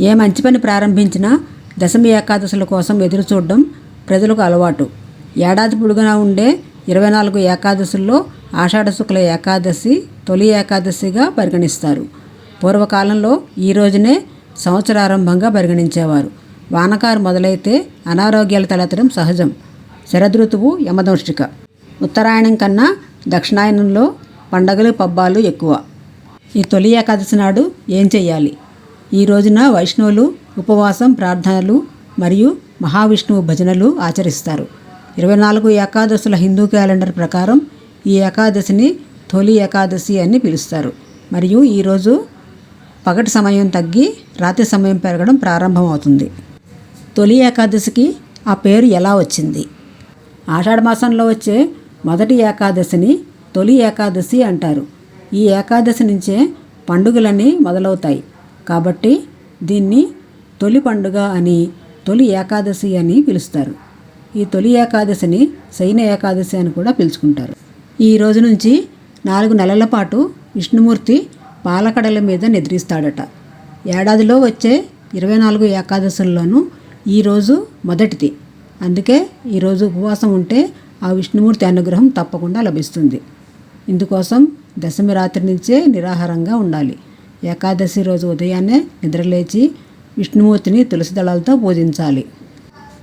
ఏ మంచి పని ప్రారంభించినా దశమి ఏకాదశుల కోసం ఎదురు చూడడం ప్రజలకు అలవాటు. ఏడాది పొడుగునా ఉండే ఇరవై నాలుగు ఏకాదశుల్లో ఆషాఢ శుక్ల ఏకాదశి తొలి ఏకాదశిగా పరిగణిస్తారు. పూర్వకాలంలో ఈ రోజునే సంవత్సరారంభంగా పరిగణించేవారు. వానకారు మొదలైతే అనారోగ్యాలు తలెత్తడం సహజం. శరదృతువు యమదోష్టిక. ఉత్తరాయణం కన్నా దక్షిణాయనంలో పండగలు పబ్బాలు ఎక్కువ. ఈ తొలి ఏకాదశి నాడు ఏం చేయాలి ఈ రోజున వైష్ణవులు ఉపవాసం ప్రార్థనలు మరియు మహావిష్ణువు భజనలు ఆచరిస్తారు. ఇరవై నాలుగు ఏకాదశుల హిందూ క్యాలెండర్ ప్రకారం ఈ ఏకాదశిని తొలి ఏకాదశి అని పిలుస్తారు. మరియు ఈరోజు పగటి సమయం తగ్గి రాత్రి సమయం పెరగడం ప్రారంభమవుతుంది. తొలి ఏకాదశికి ఆ పేరు ఎలా వచ్చింది? ఆషాఢ మాసంలో వచ్చే మొదటి ఏకాదశిని తొలి ఏకాదశి అంటారు. ఈ ఏకాదశి నుంచే పండుగలన్నీ మొదలవుతాయి. కాబట్టి దీన్ని తొలి పండుగ అని తొలి ఏకాదశి అని పిలుస్తారు. ఈ తొలి ఏకాదశిని శయన ఏకాదశి అని కూడా పిలుచుకుంటారు. ఈ రోజు నుంచి నాలుగు నెలల పాటు విష్ణుమూర్తి పాలకడల మీద నిద్రిస్తాడట. ఏడాదిలో వచ్చే ఇరవై నాలుగు ఏకాదశుల్లోనూ ఈరోజు మొదటిది. అందుకే ఈరోజు ఉపవాసం ఉంటే ఆ విష్ణుమూర్తి అనుగ్రహం తప్పకుండా లభిస్తుంది. ఇందుకోసం దశమి రాత్రి నుంచే నిరాహారంగా ఉండాలి. ఏకాదశి రోజు ఉదయాన్నే నిద్రలేచి విష్ణుమూర్తిని తులసి దళాలతో పూజించాలి.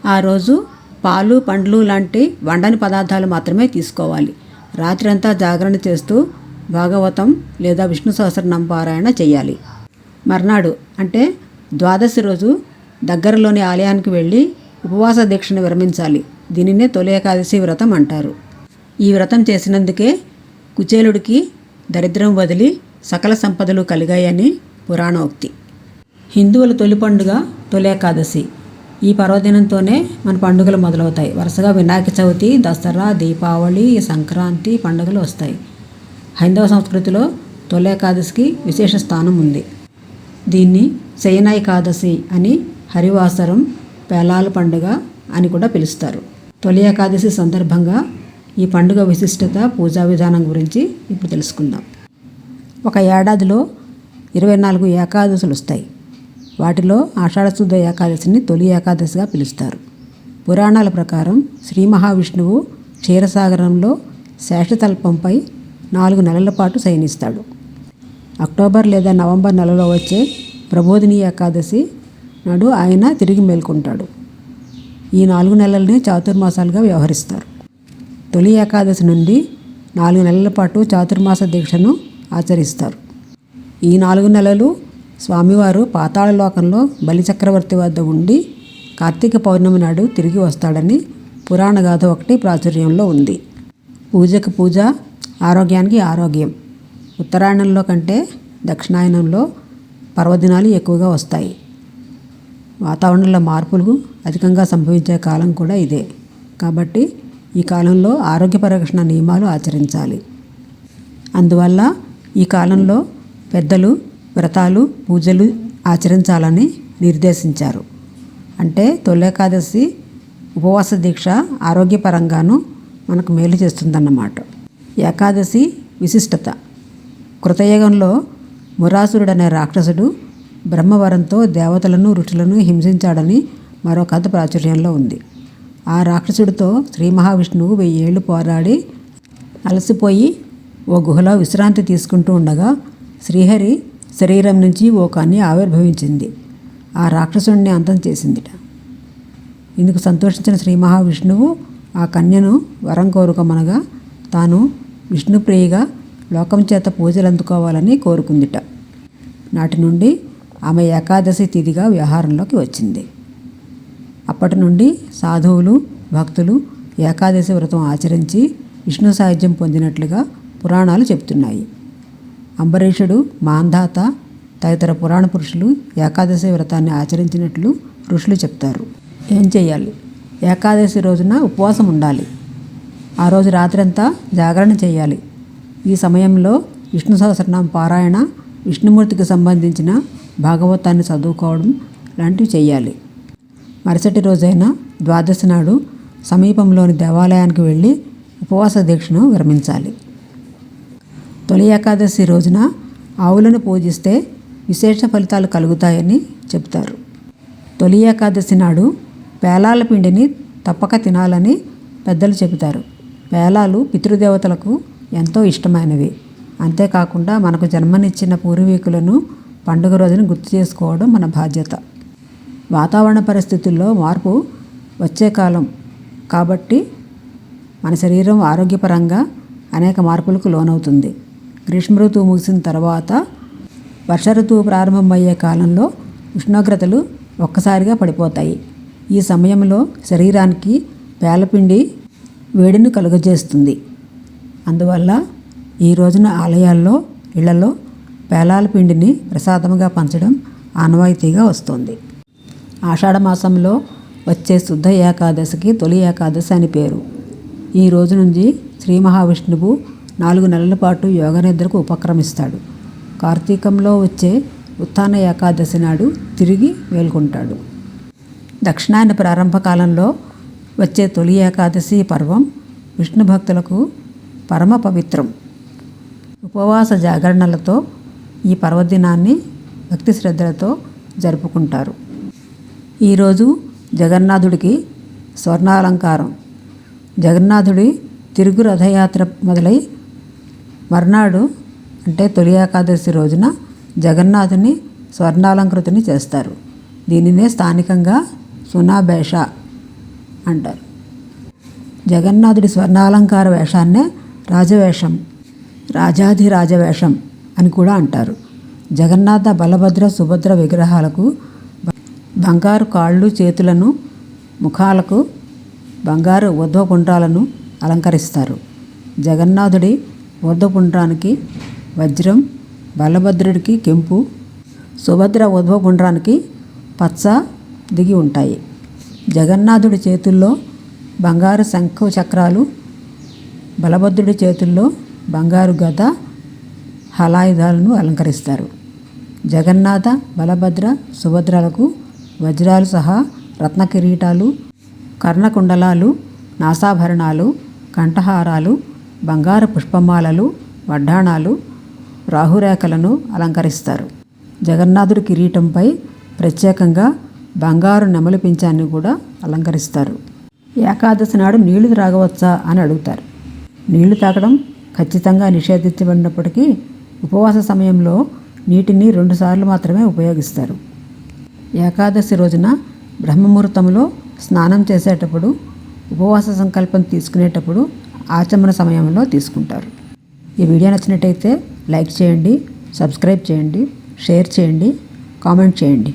ఆ రోజు పాలు పండ్లు లాంటి వండని పదార్థాలు మాత్రమే తీసుకోవాలి. రాత్రంతా జాగరణ చేస్తూ భాగవతం లేదా విష్ణు సహస్రనామ పారాయణ చేయాలి. మర్నాడు అంటే ద్వాదశి రోజు దగ్గరలోని ఆలయానికి వెళ్ళి ఉపవాస దీక్షను విరమించాలి. దీనినే తొలి ఏకాదశి వ్రతం అంటారు. ఈ వ్రతం చేసినందుకే కుచేలుడికి దరిద్రం వదిలి సకల సంపదలు కలిగాయని పురాణోక్తి. హిందువుల తొలి పండుగ తొలి ఏకాదశి. ఈ పర్వదినంతోనే మన పండుగలు మొదలవుతాయి. వరుసగా వినాయక చవితి దసరా దీపావళి సంక్రాంతి పండుగలు వస్తాయి. హైందవ సంస్కృతిలో తొలి ఏకాదశికి విశేష స్థానం ఉంది. దీన్ని శయన ఏకాదశి అని హరివాసరం పేలాల పండుగ అని కూడా పిలుస్తారు. తొలి ఏకాదశి సందర్భంగా ఈ పండుగ విశిష్టత పూజా విధానం గురించి ఇప్పుడు తెలుసుకుందాం. ఒక ఏడాదిలో ఇరవై నాలుగు ఏకాదశులు వస్తాయి. వాటిలో ఆషాఢశుద్ధ ఏకాదశిని తొలి ఏకాదశిగా పిలుస్తారు. పురాణాల ప్రకారం శ్రీ మహావిష్ణువు క్షీరసాగరంలో శేషతల్పంపై నాలుగు నెలల పాటు శయనిస్తాడు. అక్టోబర్ లేదా నవంబర్ నెలలో వచ్చే ప్రబోధిని ఏకాదశి నాడు ఆయన తిరిగి మేల్కొంటాడు. ఈ నాలుగు నెలలనే చాతుర్మాసాలుగా వ్యవహరిస్తారు. తొలి ఏకాదశి నుండి నాలుగు నెలల పాటు చాతుర్మాస దీక్షను ఆచరిస్తారు. ఈ నాలుగు నెలలు స్వామివారు పాతాళ లోకంలో బలిచక్రవర్తి వద్ద ఉండి కార్తీక పౌర్ణమి నాడు తిరిగి వస్తాడని పురాణ గాథ ఒకటి ప్రాచుర్యంలో ఉంది. పూజకు పూజ ఆరోగ్యానికి ఆరోగ్యం. ఉత్తరాయణంలో కంటే దక్షిణాయనంలో పర్వదినాలు ఎక్కువగా వస్తాయి. వాతావరణంలో మార్పులు అధికంగా సంభవించే కాలం కూడా ఇదే. కాబట్టి ఈ కాలంలో ఆరోగ్య పరిరక్షణ నియమాలు ఆచరించాలి. అందువల్ల ఈ కాలంలో పెద్దలు వ్రతాలు పూజలు ఆచరించాలని నిర్దేశించారు. అంటే తొలేకాదశి ఉపవాస దీక్ష ఆరోగ్యపరంగాను మనకు మేలు చేస్తుందన్నమాట. ఏకాదశి విశిష్టత. కృతయుగంలో మురాసురుడనే రాక్షసుడు బ్రహ్మవరంతో దేవతలను ఋషులను హింసించాడని మరో కథ ప్రాచుర్యంలో ఉంది. ఆ రాక్షసుడితో శ్రీ మహావిష్ణువు వెయ్యేళ్ళు పోరాడి అలసిపోయి ఓ గుహలో విశ్రాంతి తీసుకుంటూ ఉండగా శ్రీహరి శరీరం నుంచి ఓ కన్య ఆవిర్భవించింది. ఆ రాక్షసుడిని అంతం చేసిందిట. ఇందుకు సంతోషించిన శ్రీ మహావిష్ణువు ఆ కన్యను వరం కోరుకోమనగా తాను విష్ణుప్రియగా లోకం చేత పూజలు అందుకోవాలని కోరుకుందిట. నాటి నుండి ఆమె ఏకాదశి తిథిగా వ్యవహారంలోకి వచ్చింది. అప్పటి నుండి సాధువులు భక్తులు ఏకాదశి వ్రతం ఆచరించి విష్ణు సాహిత్యం పొందినట్లుగా పురాణాలు చెబుతున్నాయి. అంబరీషుడు మాంధాత తదితర పురాణ పురుషులు ఏకాదశి వ్రతాన్ని ఆచరించినట్లు ఋషులు చెప్తారు. ఏం చేయాలి? ఏకాదశి రోజున ఉపవాసం ఉండాలి. ఆ రోజు రాత్రంతా జాగరణ చేయాలి. ఈ సమయంలో విష్ణు సహస్రనామ పారాయణ విష్ణుమూర్తికి సంబంధించిన భాగవతాన్ని చదువుకోవడం లాంటివి చేయాలి. మరుసటి రోజైన ద్వాదశి నాడు సమీపంలోని దేవాలయానికి వెళ్ళి ఉపవాస దీక్షను విరమించాలి. తొలి ఏకాదశి రోజున ఆవులను పూజిస్తే విశేష ఫలితాలు కలుగుతాయని చెప్తారు తొలి ఏకాదశి నాడు పేలాల పిండిని తప్పక తినాలని పెద్దలు చెబుతారు. పేలాలు పితృదేవతలకు ఎంతో ఇష్టమైనవి. అంతేకాకుండా మనకు జన్మనిచ్చిన పూర్వీకులను పండుగ రోజున గుర్తు చేసుకోవడం మన బాధ్యత. వాతావరణ పరిస్థితుల్లో మార్పు వచ్చే కాలం కాబట్టి మన శరీరం ఆరోగ్యపరంగా అనేక మార్పులకు లోనవుతుంది. గ్రీష్మ ఋతువు ముగిసిన తర్వాత వర్ష ఋతువు ప్రారంభమయ్యే కాలంలో ఉష్ణోగ్రతలు ఒక్కసారిగా పడిపోతాయి. ఈ సమయంలో శరీరానికి పేలపిండి వేడిని కలుగజేస్తుంది. అందువల్ల ఈ రోజున ఆలయాల్లో ఇళ్ళలో పేలాల పిండిని ప్రసాదముగా పంచడం ఆనవాయితీగా వస్తుంది. ఆషాఢ మాసంలో వచ్చే శుద్ధ ఏకాదశికి తొలి ఏకాదశి అని పేరు. ఈ రోజు నుంచి శ్రీ మహావిష్ణువు నాలుగు నెలల పాటు యోగనిద్రకు ఉపక్రమిస్తాడు. కార్తీకంలో వచ్చే ఉత్థాన ఏకాదశి నాడు తిరిగి మేల్కొంటాడు. దక్షిణాయన ప్రారంభ కాలంలో వచ్చే తొలి ఏకాదశి పర్వం విష్ణు భక్తులకు పరమ పవిత్రం. ఉపవాస జాగరణలతో ఈ పర్వదినాన్ని భక్తి శ్రద్ధలతో జరుపుకుంటారు. ఈరోజు జగన్నాథుడికి స్వర్ణాలంకారం. జగన్నాథుడి తిరుగు రథయాత్ర మొదలై మర్నాడు అంటే తొలి ఏకాదశి రోజున జగన్నాథుని స్వర్ణాలంకృతిని చేస్తారు. దీనినే స్థానికంగా సునాభేష అంటారు. జగన్నాథుడి స్వర్ణాలంకార వేషాన్నే రాజవేషం రాజాధిరాజవేషం అని కూడా అంటారు. జగన్నాథ బలభద్ర సుభద్ర విగ్రహాలకు బంగారు కాళ్ళు చేతులను ముఖాలకు బంగారు ఊర్ధ్వపుండ్రాలను అలంకరిస్తారు. జగన్నాథుడి ఊర్ధ్వపుండ్రానికి వజ్రం బలభద్రుడికి కెంపు సుభద్ర ఊర్ధ్వపుండ్రానికి పచ్చ దిగి ఉంటాయి. జగన్నాథుడి చేతుల్లో బంగారు శంఖు చక్రాలు బలభద్రుడి చేతుల్లో బంగారు గద హలాయుధాలను అలంకరిస్తారు. జగన్నాథ బలభద్ర సుభద్రలకు వజ్రాలు సహా రత్న కిరీటాలు కర్ణకుండలాలు నాసాభరణాలు కంఠహారాలు బంగారు పుష్పమాలలు వడ్డాణాలు రాహురేఖలను అలంకరిస్తారు. జగన్నాథుడి కిరీటంపై ప్రత్యేకంగా బంగారు నెమలి పింఛాన్ని కూడా అలంకరిస్తారు. ఏకాదశి నాడు నీళ్ళు త్రాగవచ్చా అని అడుగుతారు. నీళ్ళు తాగడం ఖచ్చితంగా నిషేధించబడినప్పటికీ ఉపవాస సమయంలో నీటిని రెండుసార్లు మాత్రమే ఉపయోగిస్తారు. ఏకాదశి రోజున బ్రహ్మముహూర్తంలో స్నానం చేసేటప్పుడు ఉపవాస సంకల్పం తీసుకునేటప్పుడు ఆచమన సమయంలో తీసుకుంటారు. ఈ వీడియో నచ్చినట్టయితే లైక్ చేయండి సబ్స్క్రైబ్ చేయండి షేర్ చేయండి కామెంట్ చేయండి.